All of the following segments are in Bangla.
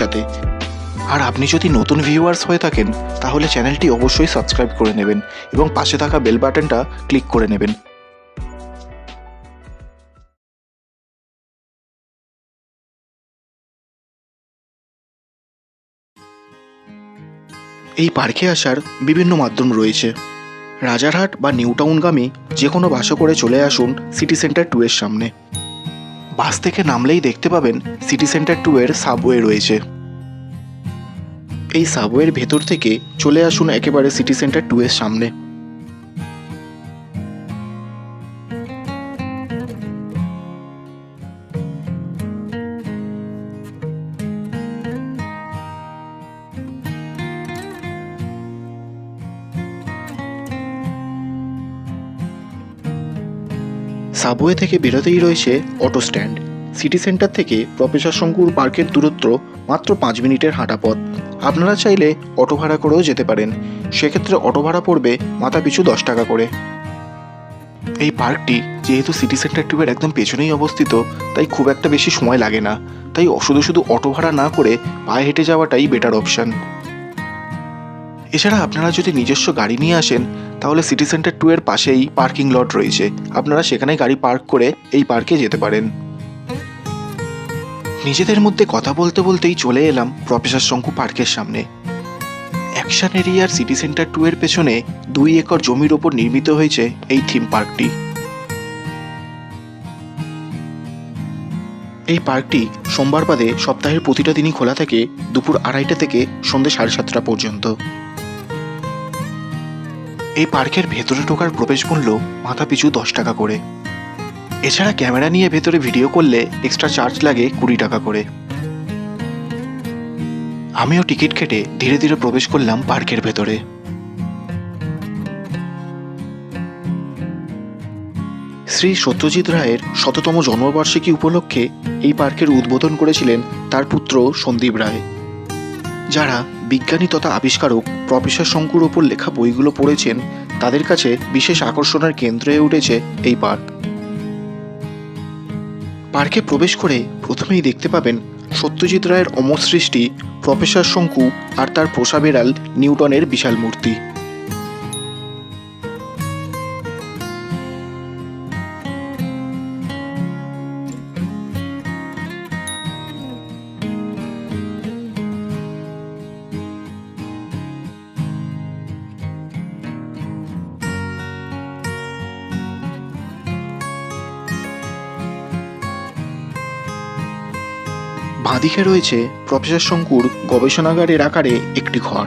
সাথে। আর আপনি যদি নতুন ভিউয়ার্স হয়ে থাকেন, তাহলে চ্যানেলটি অবশ্যই সাবস্ক্রাইব করে নেবেন এবং পাশে থাকা বেল বাটনটা ক্লিক করে নেবেন। এই পার্কে আসার বিভিন্ন মাধ্যম রয়েছে। রাজারহাট বা নিউটাউনগামী যে কোনো বাসে করে চলে আসুন সিটি সেন্টার টু এর সামনে। বাস থেকে নামলেই দেখতে পাবেন সিটি সেন্টার টু এর সাবওয়ে রয়েছে। এই সাবওয়ের ভেতর থেকে চলে আসুন একেবারে সিটি সেন্টার টু এর সামনে। সাবওয়ে থেকে বেরোতেই রয়েছে অটো স্ট্যান্ড। সিটি সেন্টার থেকে প্রফেসর শঙ্কুর পার্কের দূরত্ব মাত্র পাঁচ মিনিটের হাঁটা পথ। আপনারা চাইলে অটো ভাড়া করেও যেতে পারেন। সেক্ষেত্রে অটো ভাড়া পড়বে মাথা পিছু দশ টাকা করে। এই পার্কটি যেহেতু সিটি সেন্টার টিউবের একদম পেছনেই অবস্থিত, তাই খুব একটা বেশি সময় লাগে না। তাই শুধু শুধু অটো ভাড়া না করে পায়ে হেঁটে যাওয়াটাই বেটার অপশন এছাড়া আপনারা যদি নিজস্ব গাড়ি নিয়ে আসেন, তাহলে সিটি সেন্টার টু এর পাশেই পার্কিং লট রয়েছে। আপনারা সেখানে গাড়ি পার্ক করে এই পার্কে যেতে পারেন। নিজেদের মধ্যে কথা বলতে বলতেই চলে এলাম প্রফেসর শঙ্কু পার্কের সামনে। অ্যাকশন এরিয়ার সিটি সেন্টার টু এর পেছনে দুই একর জমির ওপর নির্মিত হয়েছে এই থিম পার্কটি এই পার্কটি সোমবার বাদে সপ্তাহের প্রতিটা দিনই খোলা থাকে দুপুর আড়াইটা থেকে সন্ধ্যে সাড়ে সাতটা পর্যন্ত। এই পার্কের ভেতরে ঢোকার প্রবেশ মূল্য মাথা পিছু দশ টাকা করে। এছাড়া ক্যামেরা নিয়ে ভেতরে ভিডিও করলে এক্সট্রা চার্জ লাগে কুড়ি টাকা করে। আমিও টিকিট কেটে ধীরে ধীরে প্রবেশ করলাম পার্কের ভেতরে। শ্রী সত্যজিৎ রায়ের শততম জন্মবার্ষিকী উপলক্ষে এই পার্কের উদ্বোধন করেছিলেন তার পুত্র সন্দীপ রায়। যারা বিজ্ঞানী তথা আবিষ্কারক প্রফেসর শঙ্কুর ওপর লেখা বইগুলো পড়েছেন, তাদের কাছে বিশেষ আকর্ষণের কেন্দ্র হয়ে উঠেছে এই পার্ক। পার্কে প্রবেশ করে প্রথমেই দেখতে পাবেন সত্যজিৎ রায়ের অমর সৃষ্টি, প্রফেসর শঙ্কু আর তার পোষা বেড়াল নিউটনের বিশাল মূর্তি। বাঁদিকে রয়েছে প্রফেসর শঙ্কুর গবেষণাগারের আকারে একটি ঘর।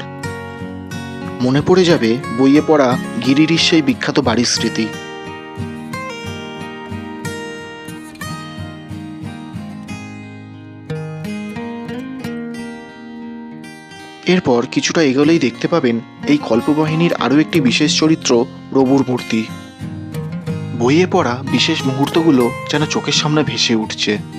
মনে পড়ে যাবে বইয়ে পড়া গিরিরির সেই বিখ্যাত বাড়ির স্মৃতি। এরপর কিছুটা এগোলেই দেখতে পাবেন এই কল্পবাহিনীর আরও একটি বিশেষ চরিত্র রবুর মূর্তি। বইয়ে পড়া বিশেষ মুহূর্তগুলো যেন চোখের সামনে ভেসে উঠছে।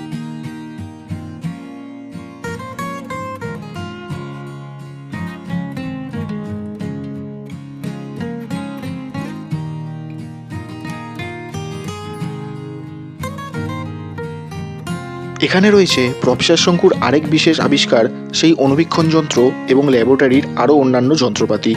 এখানে রয়েছে প্রফেসর শঙ্কুর আরেক বিশেষ আবিষ্কার, সেই অনুবীক্ষণ যন্ত্র এবং ল্যাবরেটরির আরও অন্যান্য যন্ত্রপাতি।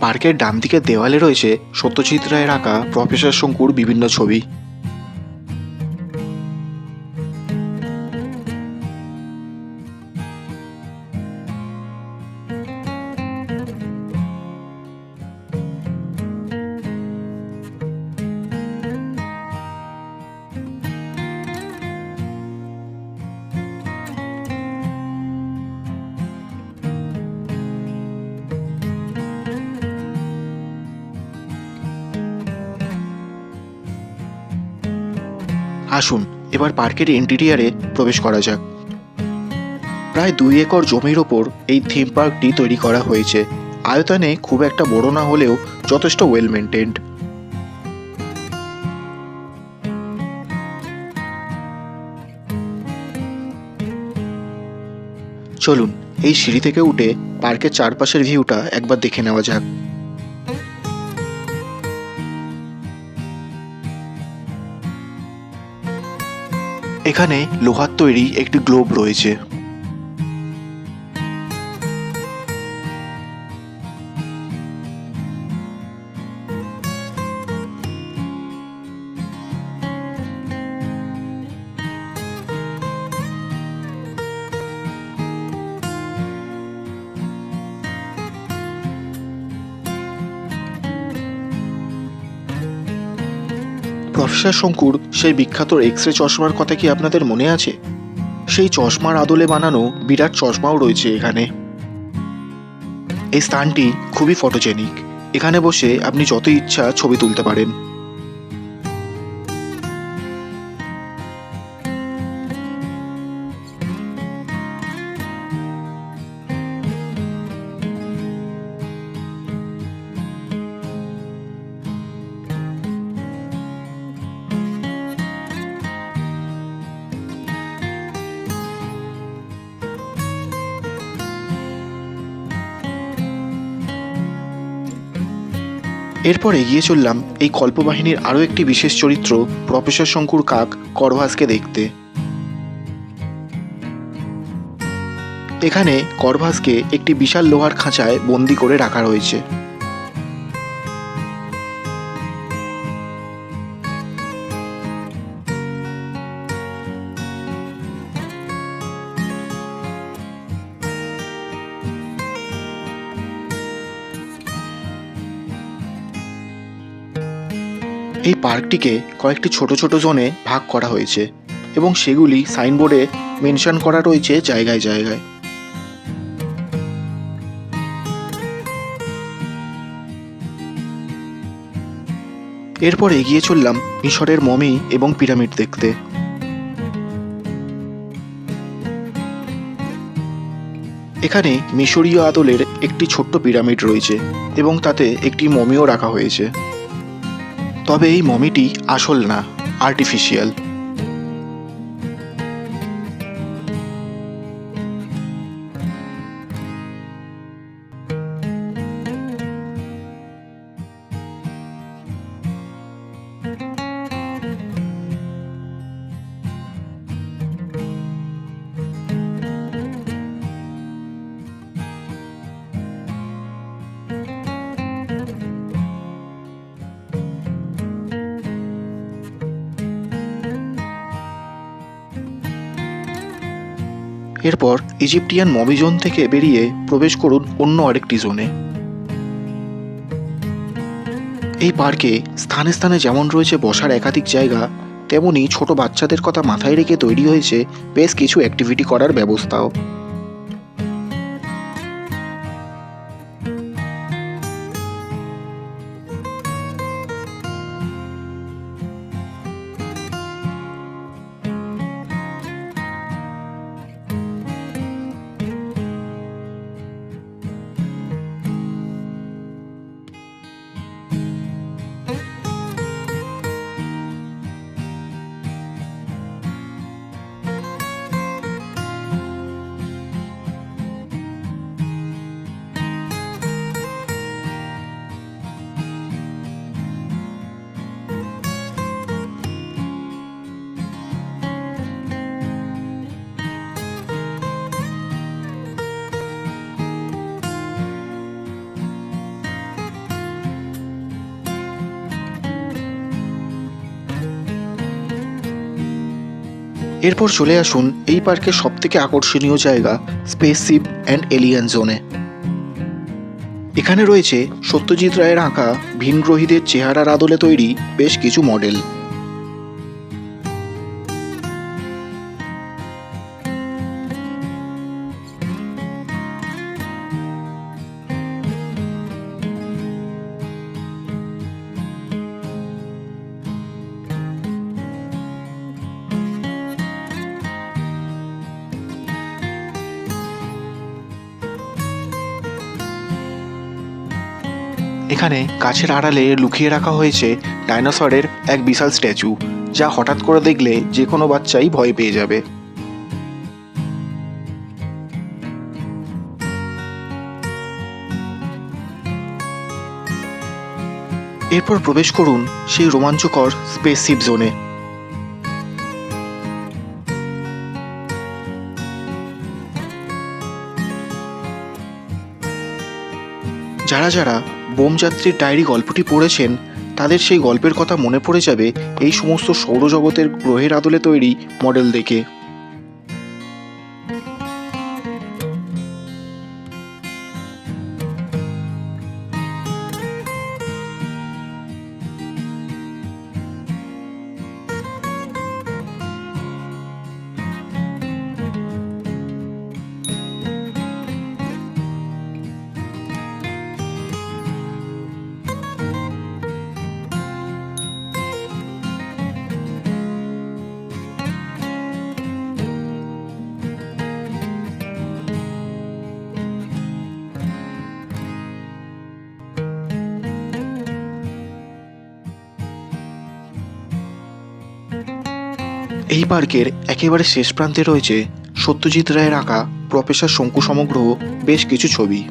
পার্কের ডান দিকের দেওয়ালে রয়েছে সত্যজিৎ রায়ের আঁকা প্রফেসর শঙ্কুর বিভিন্ন ছবি। আসুন, এবার পার্কের ইন্টেরিয়ারে প্রবেশ করা যাক। প্রায় দুই একর জমির ওপর এই থিম পার্কটি তৈরি করা হয়েছে। আয়তনে খুব একটা বড় না হলেও যথেষ্ট ওয়েল মেনটেন্ড চলুন, এই সিঁড়ি থেকে উঠে পার্কের চারপাশের ভিউটা একবার দেখে নেওয়া যাক। এখানে লোহার তৈরি একটি গ্লোব রয়েছে। প্রফেসর শঙ্কুর সেই বিখ্যাত এক্স রে চশমার কথা কি আপনাদের মনে আছে? সেই চশমার আদলে বানানো বিরাট চশমাও রয়েছে এখানে। এই স্থানটি খুবই ফটোজেনিক এখানে বসে আপনি যত ইচ্ছা ছবি তুলতে পারেন। এরপর এগিয়ে চললাম এই কল্পবাহিনীর আরও একটি বিশেষ চরিত্র, প্রফেসর শঙ্কুর কাক, করভাসকে দেখতে। এখানে করভাসকে একটি বিশাল লোহার খাঁচায় বন্দি করে রাখা রয়েছে। এই পার্কটিকে কয়েকটি ছোট ছোট জোনে ভাগ করা হয়েছে এবং সেগুলি সাইনবোর্ডে মেনশন করা রয়েছে জায়গায় জায়গায়। এরপর এগিয়ে চললাম মিশরের মমি এবং পিরামিড দেখতে। এখানে মিশরীয় আদলের একটি ছোট্ট পিরামিড রয়েছে এবং তাতে একটি মমিও রাখা হয়েছে। তবে এই মমিটি আসল না আর্টিফিশিয়াল এরপর ইজিপ্টিয়ান মমি জোন থেকে বেরিয়ে প্রবেশ করুন অন্য আরেকটি জোনে। এই পার্কে স্থানে স্থানে যেমন রয়েছে বসার একাধিক জায়গা, তেমনি ছোট বাচ্চাদের কথা মাথায় রেখে তৈরি হয়েছে বেশ কিছু অ্যাক্টিভিটি করার ব্যবস্থাও। এরপর চলে আসুন এই পার্কের সবথেকে আকর্ষণীয় জায়গা স্পেসশিপ অ্যান্ড এলিয়ান জোনে এখানে রয়েছে সত্যজিৎ রায়ের আঁকা ভিনগ্রহীদের চেহারার আদলে তৈরি বেশ কিছু মডেল এখানে গাছের আড়ালে লুকিয়ে রাখা হয়েছে ডাইনোসরের এক বিশাল স্ট্যাচু, যা হঠাৎ করে দেখলে যে কোনো বাচ্চাই ভয় পেয়ে যাবে। এরপর প্রবেশ করুন সেই রোমাঞ্চকর স্পেসশিপ জোনে যারা যারা বোমযাত্রীর ডায়েরি গল্পটি পড়েছেন, তাদের সেই গল্পের কথা মনে পড়ে যাবে এই সমস্ত সৌরজগতের গ্রহের আদলে তৈরি মডেল দেখে। এই পার্কের একেবারে শেষ প্রান্তে রয়েছে সত্যজিৎ রায়ের আঁকা প্রফেসর শঙ্কু সমগ্র বেশ কিছু ছবি।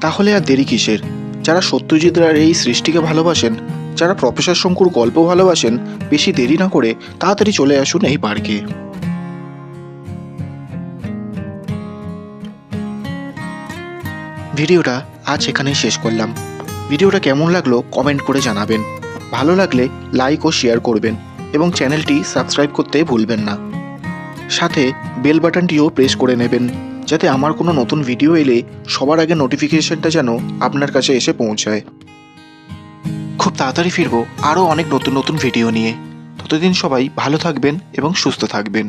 তাহলে আর দেরি কিসের? যারা সত্যজিৎ রায়ের এই সৃষ্টিকে ভালোবাসেন যারা প্রফেসর শঙ্কুর গল্প ভালোবাসেন, বেশি দেরি না করে তাড়াতাড়ি চলে আসুন এই পার্কে। ভিডিওটা আজ এখানেই শেষ করলাম। ভিডিওটা কেমন লাগল কমেন্ট করে জানাবেন। ভালো লাগলে লাইক ও শেয়ার করবেন এবং চ্যানেলটি সাবস্ক্রাইব করতে ভুলবেন না। সাথে বেল বাটনটিও প্রেস করে নেবেন, যাতে আমার কোনো নতুন ভিডিও এলে সবার আগে নোটিফিকেশনটা যেন আপনার কাছে এসে পৌঁছায়। খুব তাড়াতাড়ি ফিরবো আরও অনেক নতুন নতুন ভিডিও নিয়ে। ততদিন সবাই ভালো থাকবেন এবং সুস্থ থাকবেন।